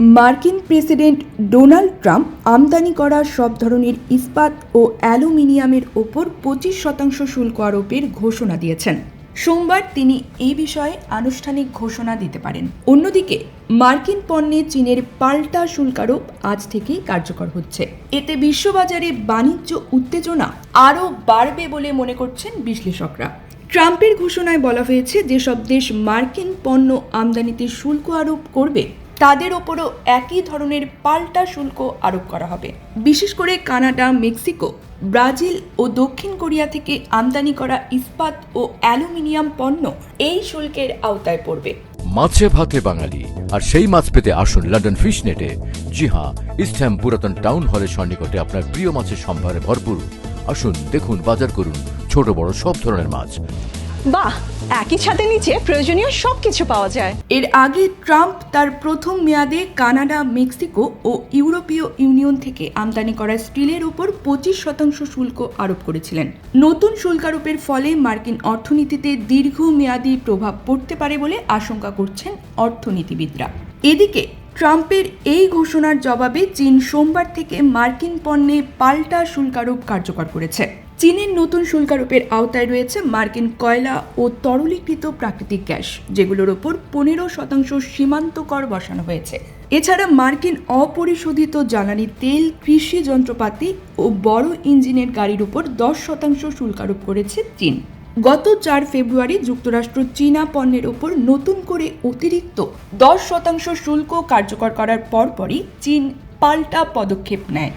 মার্কিন president Donald Trump আমদানি করা সব ধরনের ইস্পাত ও অ্যালুমিনিয়ামের ওপর পঁচিশ শতাংশ শুল্ক আরোপের ঘোষণা দিয়েছেন। সোমবার তিনি এই বিষয়ে আনুষ্ঠানিক ঘোষণা দিতে পারেন। অন্যদিকে, মার্কিন পণ্যে চীনের পাল্টা শুল্কারোপ আজ থেকেই কার্যকর হচ্ছে। এতে বিশ্ববাজারে বাণিজ্য উত্তেজনা আরও বাড়বে বলে মনে করছেন বিশ্লেষকরা। ট্রাম্পের ঘোষণায় বলা হয়েছে, যেসব দেশ মার্কিন পণ্য আমদানিতে শুল্ক আরোপ করবে তাদের ওপরও একই ধরনের পাল্টা শুল্ক আরোপ করা হবে। বিশেষ করে কানাডা, মেক্সিকো, ব্রাজিল ও দক্ষিণ কোরিয়া থেকে আমদানি করা ইস্পাত ও অ্যালুমিনিয়াম পণ্য এই শুল্কের আওতায় পড়বে। মাছে ভাতে বাঙালি, আর সেই মাছ পেতে আসুন লন্ডন ফিশ নেটে জি হ্যাঁ ইস্টহ্যাম পুরাতন টাউন হলের সন্নিকটে আপনার প্রিয় মাছের সম্ভারে ভরপুর। আসুন, দেখুন, বাজার করুন ছোট বড় সব ধরনের মাছ। বাহ, একই ছাদের নিচে প্রয়োজনীয় সব কিছু পাওয়া যায়। এর আগে ট্রাম্প তার প্রথম মেয়াদে কানাডা, মেক্সিকো ও ইউরোপীয় ইউনিয়ন থেকে আমদানি করা স্টিলের উপর পঁচিশ শতাংশ শুল্ক আরোপ করেছিলেন। নতুন শুল্ক আরোপের ফলে মার্কিন অর্থনীতিতে দীর্ঘমেয়াদী প্রভাব পড়তে পারে বলে আশঙ্কা করছেন অর্থনীতিবিদরা। এদিকে, ট্রাম্পের এই ঘোষণার জবাবে চীন সোমবার থেকে মার্কিন পণ্যে পাল্টা শুল্কারোপ কার্যকর করেছে। চীনের নতুন শুল্কারোপের আওতায় রয়েছে মার্কিন কয়লা ও তরলীকৃত প্রাকৃতিক গ্যাস, যেগুলোর ওপর পনেরো শতাংশ সীমান্ত কর বসানো হয়েছে। এছাড়া মার্কিন অপরিশোধিত জ্বালানি তেল, কৃষি যন্ত্রপাতি ও বড় ইঞ্জিনের গাড়ির উপর দশ শতাংশ শুল্কারোপ করেছে চীন। গত চার ফেব্রুয়ারি যুক্তরাষ্ট্র চীনা পণ্যের ওপর নতুন করে অতিরিক্ত দশ শতাংশ শুল্ক কার্যকর করার পরপরই চীন পাল্টা পদক্ষেপ নেয়।